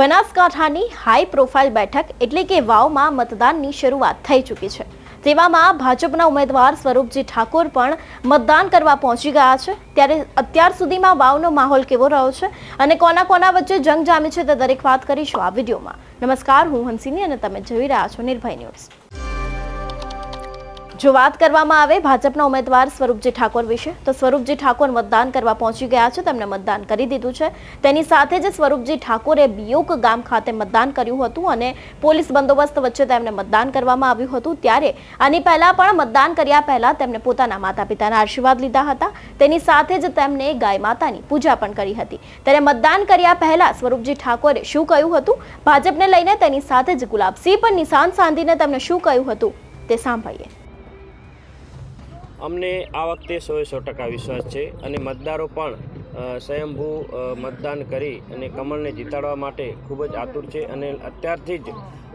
બનાસકાંઠાની high profile બેઠક એટલે કે વાવમાં મતદાનની શરૂઆત થઈ ચૂકી છે. તેવામાં ભાજપના ઉમેદવાર સ્વરૂપજી ઠાકોર પણ મતદાન કરવા પહોંચી ગયા છે. ત્યારે અત્યાર સુધીમાં વાવનો માહોલ કેવો રહ્યો છે અને કોના કોના વચ્ચે જંગ જામી છે તે દરેક વાત કરીશું આ વિડીયોમાં. નમસ્કાર, હું હંસિની અને તમે જોઈ રહ્યા છો નિર્ભય ન્યૂઝ. જો વાત કરવામાં આવે ભાજપના ઉમેદવાર સ્વરૂપજી ઠાકોર વિશે, તો સ્વરૂપજી ઠાકોર મતદાન કરવા પહોંચી ગયા છે. તેમણે મતદાન કરી દીધું છે. તેની સાથે જ સ્વરૂપજી ઠાકોરે બિયોક ગામ ખાતે મતદાન કર્યું હતું અને પોલીસ બંદોબસ્ત વચ્ચે તેમને મતદાન કરવામાં આવ્યું હતું. ત્યારે આની પહેલાં પણ મતદાન કર્યા પહેલાં તેમણે પોતાના માતા પિતાના આશીર્વાદ લીધા હતા. તેની સાથે જ તેમણે ગાય માતાની પૂજા પણ કરી હતી. ત્યારે મતદાન કર્યા પહેલાં સ્વરૂપજી ઠાકોરે શું કહ્યું હતું? ભાજપને લઈને તેની સાથે જ ગુલાબસિંહ પણ નિશાન સાંધીને તેમણે શું કહ્યું હતું? તે સાંભળીએ. અમને આ વખતે સો સો ટકા વિશ્વાસ છે અને મતદારો પણ સ્વયંભૂ મતદાન કરી અને કમળને જીતાડવા માટે ખૂબ જ આતુર છે અને અત્યારથી જ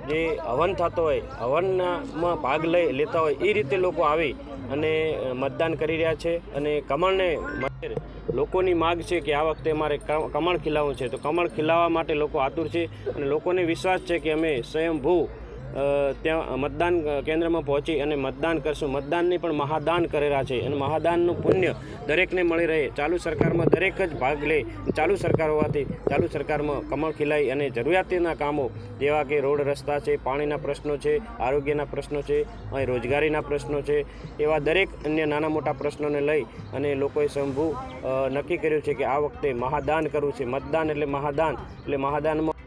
જે હવન થતો હોય, હવનમાં ભાગ લઈ લેતા હોય એ રીતે લોકો આવી અને મતદાન કરી રહ્યા છે અને કમળને લોકોની માગ છે કે આ વખતે મારે કમળ ખીલાવવું છે. તો કમળ ખીલાવવા માટે લોકો આતુર છે અને લોકોને વિશ્વાસ છે કે અમે સ્વયંભૂ ત્યાં મતદાન કેન્દ્રમાં પહોંચી અને મતદાન કરશું. મતદાનની પણ મહાદાન કરેલા છે અને મહાદાનનું પુણ્ય દરેકને મળી રહે. ચાલુ સરકારમાં દરેક જ ભાગ લે. ચાલુ સરકાર હોવાથી ચાલુ સરકારમાં કમળ ખીલાઈ અને જરૂરિયાતના કામો જેવા કે રોડ રસ્તા છે, પાણીના પ્રશ્નો છે, આરોગ્યના પ્રશ્નો છે, અહીં રોજગારીના પ્રશ્નો છે, એવા દરેક અન્ય નાના મોટા પ્રશ્નોને લઈ અને લોકોએ શંભુ નક્કી કર્યું છે કે આ વખતે મહાદાન કરવું છે. મતદાન એટલે મહાદાન. એટલે મહાદાનમાં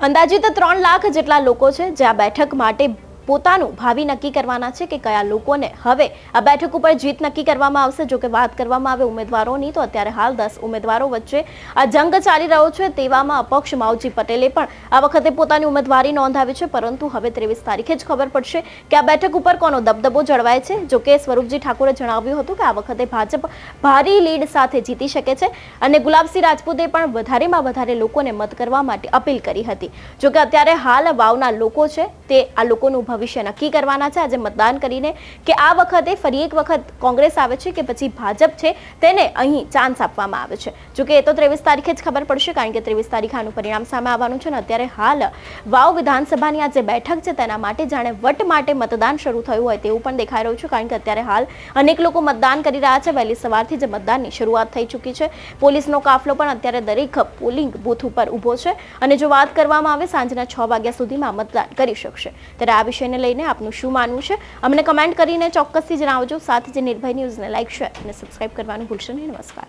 અંદાજિત ત્રણ લાખ જેટલા લોકો છે જે આ બેઠક માટે પોતાનું ભાવિ નક્કી કરવાના છે કે કયા લોકોને હવે આ બેઠક ઉપર જીત નક્કી કરવામાં આવશે? જો કે વાત કરવામાં આવે ઉમેદવારોની, તો અત્યારે હાલ દસ ઉમેદવારો વચ્ચે આ જંગ ચાલી રહ્યો છે. તેવામાં અપક્ષ માવજી પટેલે પણ આ વખતે પોતાની ઉમેદવારી નોંધાવી છે. પરંતુ હવે ત્રેવીસ તારીખે જ ખબર પડશે કે આ બેઠક ઉપર કોનો દબદબો જળવાય છે. જો કે સ્વરૂપજી ઠાકોરે જણાવ્યું હતું કે આ વખતે ભાજપ ભારી લીડ સાથે જીતી શકે છે અને ગુલાબસિંહ રાજપૂતે પણ વધારેમાં વધારે લોકોને મત કરવા માટે અપીલ કરી હતી. જો કે અત્યારે હાલ વાવના લોકો છે તે આ લોકોનું ભવિષ્ય નક્કી કરવાના છે. આજે મતદાન કરીને કે આ વખતે ફરી એક વખત કોંગ્રેસ આવે છે કે પછી ભાજપ છે તેને અહીં ચાન્સ આપવામાં આવે છે. જોકે એ તો ત્રેવીસ તારીખે જ ખબર પડશે કારણ કે ત્રેવીસ તારીખે આનું પરિણામ સામે આવવાનું છે ને અત્યારે હાલ વાવ વિધાનસભાની આ બેઠક છે તેના માટે જાણે વટ માટે મતદાન શરૂ થયું હોય તેવું પણ દેખાઈ રહ્યું છે કારણ કે અત્યારે હાલ અનેક લોકો મતદાન કરી રહ્યા છે. વહેલી સવારથી જ મતદાનની શરૂઆત થઈ ચૂકી છે. પોલીસનો કાફલો પણ અત્યારે દરેક પોલિંગ બૂથ ઉપર ઊભો છે અને જો વાત કરવામાં આવે સાંજના છ વાગ્યા સુધીમાં મતદાન કરી શકશે. ત્યારે આ વિષયને લઈને આપનું શું માનવું છે? અમને કમેન્ટ કરીને ચોક્કસથી જણાવજો. સાથે જ નિર્ભય ન્યૂઝને લાઈક શેર અને સબસ્ક્રાઇબ કરવાનું ભૂલશો નહીં. નમસ્કાર.